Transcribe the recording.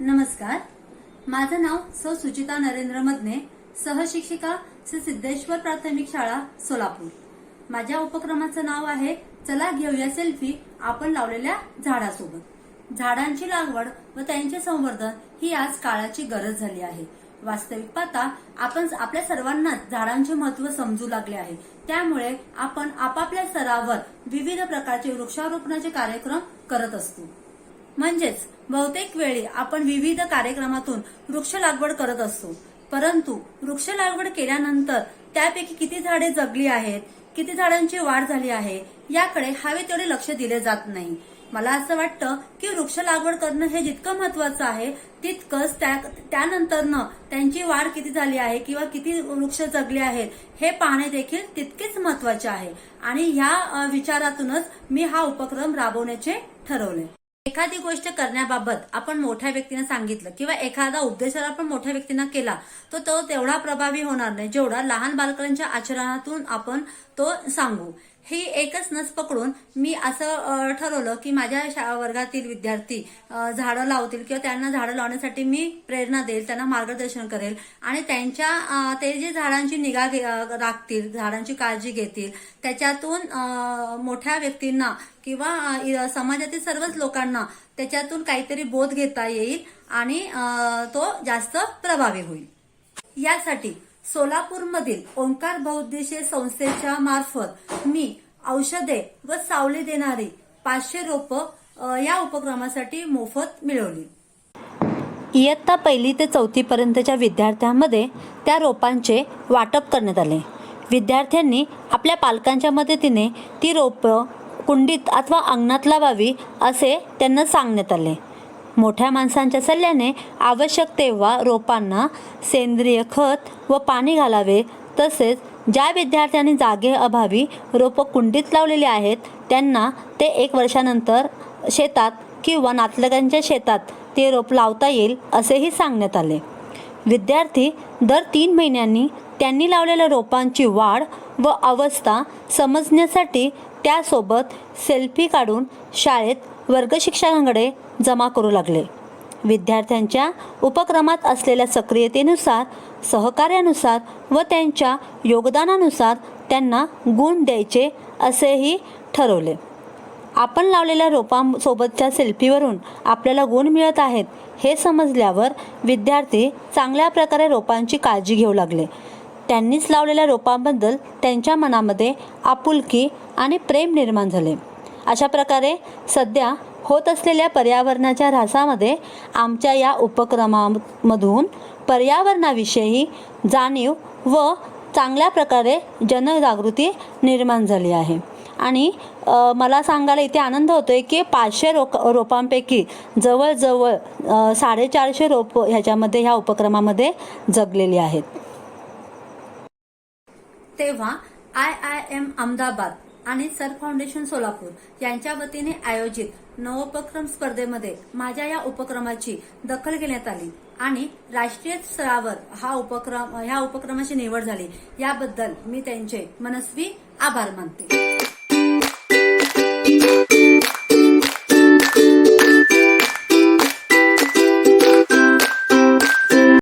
नमस्कार. माझं नाव सौ सुचिता नरेंद्र मदने सहशिक्षिका श्री सिद्धेश्वर प्राथमिक शाळा सोलापूर. माझ्या उपक्रमाचं नाव आहे चला घेऊया सेल्फी आपण लावलेल्या झाडासोबत. झाडांची लागवड व त्यांचे संवर्धन ही आज काळाची गरज झाली आहे. वास्तविक पाहता आपण आपल्या सर्वांनाच झाडांचे महत्त्व समजू लागले आहे. त्यामुळे आपण आपापल्या स्तरावर विविध प्रकारचे वृक्षारोपणाचे कार्यक्रम करत असतो. म्हणजेच बहुतेक वेळी आपण विविध कार्यक्रमातून वृक्ष लागवड करत असतो. परंतु वृक्ष लागवड केल्यानंतर त्यापैकी किती झाडे जगली आहेत किती झाडांची वाढ झाली आहे याकडे हवे तेवढे लक्ष दिले जात नाही. मला असं वाटतं की वृक्ष लागवड करणं हे जितकं महत्वाचं आहे तितकंच त्या त्यानंतरनं त्यांची वाढ किती झाली आहे किंवा किती वृक्ष जगले आहेत हे पाहणे देखील तितकेच महत्त्वाचे आहे. आणि ह्या विचारातूनच मी हा उपक्रम राबवण्याचे ठरवले एखादी गोष्ट करण्याबाबत आपण मोठ्या व्यक्तीने सांगितलं किंवा एखादा उपदेश जर आपण मोठ्या व्यक्तींना केला तर तो तेवढा प्रभावी होणार नाही जेवढा लहान बालकांच्या आचरणातून आपण तो सांगू. ही एकच नस पकडून मी असं ठरवलं की माझ्या वर्गातील विद्यार्थी झाडं लावतील किंवा त्यांना झाडं लावण्यासाठी मी प्रेरणा देईल त्यांना मार्गदर्शन करेल आणि त्यांच्या ते जे झाडांची निगा घे- राखतील झाडांची काळजी घेतील त्याच्यातून मोठ्या व्यक्तींना किंवा समाजातील सर्वच लोकांना त्याच्यातून काहीतरी बोध घेता येईल आणि तो जास्त प्रभावी होईल. यासाठी सोलापूरमधील ओंकार बहुद्देशीय संस्थेच्या मार्फत मी औषधे व सावली देणारी पाचशे रोपं या उपक्रमासाठी मोफत मिळवली. इयत्ता पहिली ते चौथीपर्यंतच्या विद्यार्थ्यांमध्ये त्या रोपांचे वाटप करण्यात आले. विद्यार्थ्यांनी आपल्या पालकांच्या मदतीने ती रोपं कुंडीत अथवा अंगणात लावावी असे त्यांना सांगण्यात आले. मोठ्या माणसांच्या सल्ल्याने आवश्यक तेव्हा रोपांना सेंद्रिय खत व पाणी घालावे. तसेच ज्या विद्यार्थ्यांनी जागेअभावी रोपं कुंडीत लावलेली आहेत त्यांना ते एक वर्षानंतर शेतात किंवा नातलगांच्या शेतात ते रोप लावता येईल असेही सांगण्यात आले. विद्यार्थी दर तीन महिन्यांनी त्यांनी लावलेल्या रोपांची वाढ व अवस्था समजण्यासाठी त्यासोबत सेल्फी काढून शाळेत वर्गशिक्षकांकडे जमा करू लागले. विद्यार्थ्यांच्या उपक्रमात असलेल्या सक्रियतेनुसार सहकार्यानुसार व त्यांच्या योगदानानुसार त्यांना गुण द्यायचे असेही ठरवले. आपण लावलेल्या रोपांसोबतच्या सेल्फीवरून आपल्याला गुण मिळत आहेत हे समजल्यावर विद्यार्थी चांगल्या प्रकारे रोपांची काळजी घेऊ लागले. त्यांनीच लावलेल्या रोपांबद्दल त्यांच्या मनामध्ये आपुलकी आणि प्रेम निर्माण झाले. अशा प्रकारे सध्या होत असलेल्या पर्यावरणाच्या ऱ्हासामध्ये आमच्या या उपक्रमामधून पर्यावरणाविषयी जाणीव व चांगल्या प्रकारे जनजागृती निर्माण झाली आहे. आणि मला सांगायला इथे आनंद होतो आहे की पाचशे रोक रोपांपैकी जवळजवळ साडेचारशे रोप ह्याच्यामध्ये ह्या उपक्रमामध्ये जगलेली आहेत. तेव्हा आय आय एम अहमदाबाद आणि सर फाउंडेशन सोलापूर यांच्या वतीने आयोजित नवोपक्रम स्पर्धेमध्ये माझ्या या उपक्रमाची दखल घेण्यात आली. आणि राष्ट्रीय स्तरावर हा उपक्रम ह्या उपक्रमाची निवड झाली. याबद्दल मी त्यांचे मनस्वी आभार मानते.